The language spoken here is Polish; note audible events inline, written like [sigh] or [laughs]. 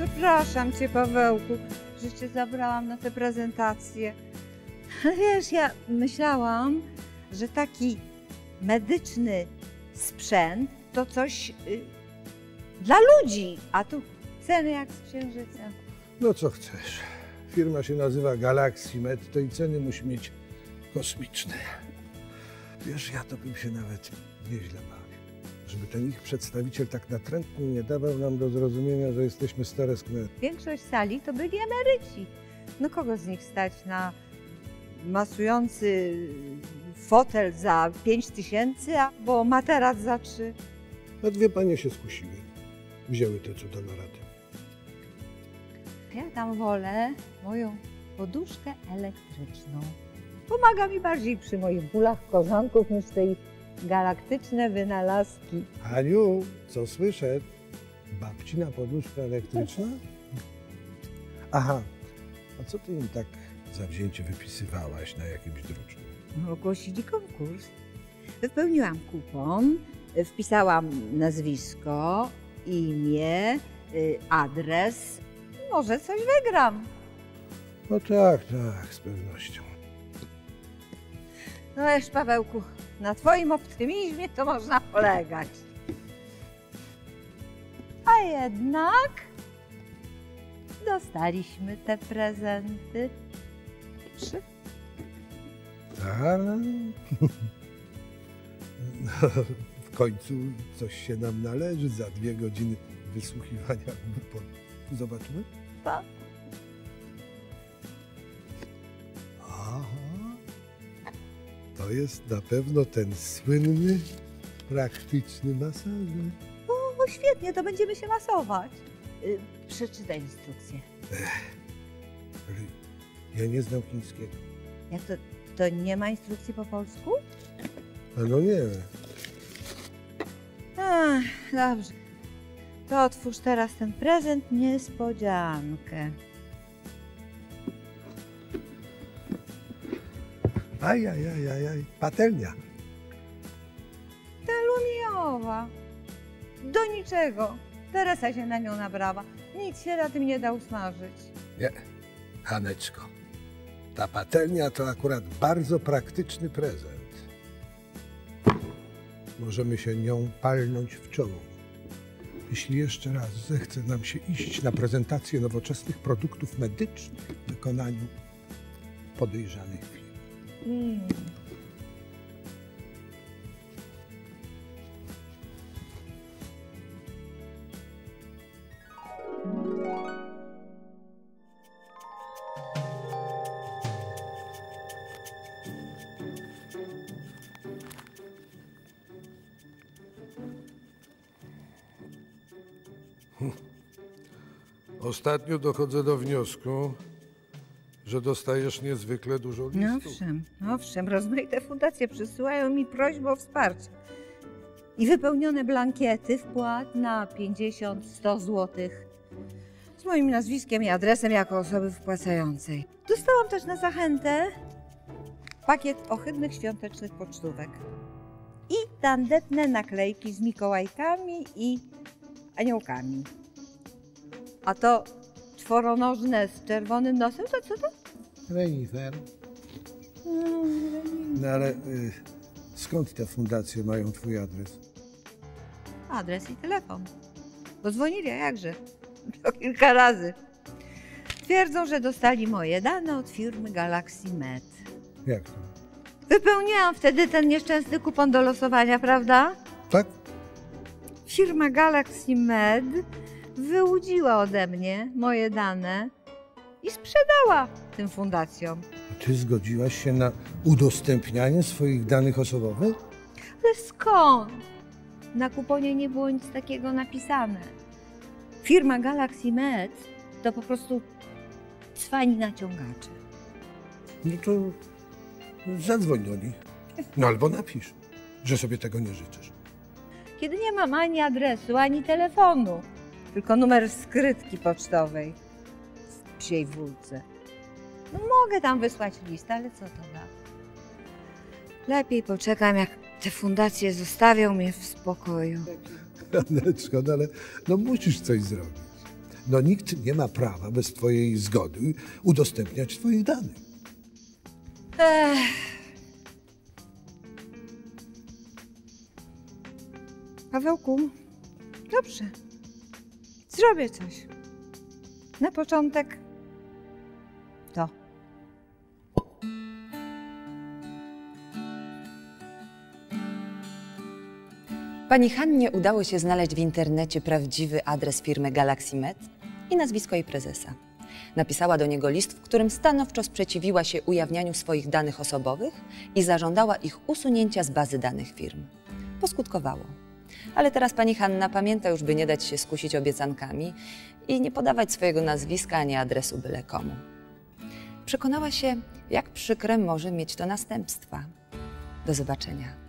Przepraszam cię, Pawełku, że cię zabrałam na tę prezentację. Wiesz, ja myślałam, że taki medyczny sprzęt to coś y, dla ludzi, a tu ceny jak z księżyca. No co chcesz. Firma się nazywa Galaxy Med, to i ceny musi mieć kosmiczne. Wiesz, ja to bym się nawet nieźle bawił. Żeby ten ich przedstawiciel tak natrętnie nie dawał nam do zrozumienia, że jesteśmy stare sknery. Większość sali to byli emeryci. No kogo z nich stać na masujący fotel za 5 tysięcy albo materac za 3? A dwie panie się skusiły. Wzięły te cuda na radę. Ja tam wolę moją poduszkę elektryczną. Pomaga mi bardziej przy moich bólach korzonków niż te ich galaktyczne wynalazki. Aniu, co słyszę? Babcina poduszka elektryczna? Aha, a co ty im tak zawzięcie wypisywałaś na jakimś druczku? No, ogłosili konkurs. Wypełniłam kupon, wpisałam nazwisko, imię, y, adres. Może coś wygram. No tak, tak, z pewnością. No wiesz, Pawełku, na twoim optymizmie to można polegać. A jednak dostaliśmy te prezenty. Trzy. Tak. No, [laughs] w końcu coś się nam należy za dwie godziny wysłuchiwania głupot. Zobaczmy. Tak. To jest na pewno ten słynny, praktyczny masażer. O, świetnie, to będziemy się masować. Y, przeczytaj instrukcję. Ale Ja nie znam chińskiego. Jak to, to nie ma instrukcji po polsku? A no nie. Ach, dobrze. To otwórz teraz ten prezent niespodziankę. Aj, aj, aj, aj, aj. Patelnia. Aluminowa. Do niczego. Teresa się na nią nabrała. Nic się na tym nie da usmażyć. Nie, Haneczko. Ta patelnia to akurat bardzo praktyczny prezent. Możemy się nią palnąć w czoło. Jeśli jeszcze raz zechce nam się iść na prezentację nowoczesnych produktów medycznych w wykonaniu podejrzanych firm. Mm. Ostatnio dochodzę do wniosku, że dostajesz niezwykle dużo No listów. owszem, owszem, rozmaite fundacje przysyłają mi prośbę o wsparcie. I wypełnione blankiety wpłat na 50-100 złotych z moim nazwiskiem i adresem jako osoby wpłacającej. Dostałam też na zachętę pakiet ohydnych świątecznych pocztówek i tandetne naklejki z Mikołajkami i aniołkami. A to czworonożne z czerwonym nosem, to co to? Renifer. No ale y, skąd te fundacje mają twój adres? Adres i telefon. Bo dzwonili, a jakże? [laughs] To kilka razy. Twierdzą, że dostali moje dane od firmy Galaxy Med. Jak to? Wypełniłam wtedy ten nieszczęsny kupon do losowania, prawda? Tak? Firma Galaxy Med wyłudziła ode mnie moje dane i sprzedała tym fundacjom. Ty zgodziłaś się na udostępnianie swoich danych osobowych? Ale skąd? Na kuponie nie było nic takiego napisane. Firma Galaxy Med to po prostu cwani naciągacze. No to zadzwoń do nich. No albo napisz, że sobie tego nie życzysz. Kiedy nie mam ani adresu, ani telefonu, tylko numer skrytki pocztowej w psiej wólce. No mogę tam wysłać list, ale co to da? Lepiej poczekam, jak te fundacje zostawią mnie w spokoju. Janeczko, no ale no musisz coś zrobić. No nikt nie ma prawa bez twojej zgody udostępniać twoich danych. Ech. Pawełku, dobrze. Zrobię coś. Na początek to. Pani Hannie udało się znaleźć w internecie prawdziwy adres firmy Galaxy Med i nazwisko jej prezesa. Napisała do niego list, w którym stanowczo sprzeciwiła się ujawnianiu swoich danych osobowych i zażądała ich usunięcia z bazy danych firm. Poskutkowało. Ale teraz pani Hanna pamięta już, by nie dać się skusić obiecankami i nie podawać swojego nazwiska ani adresu byle komu. Przekonała się, jak przykre może mieć to następstwa. Do zobaczenia.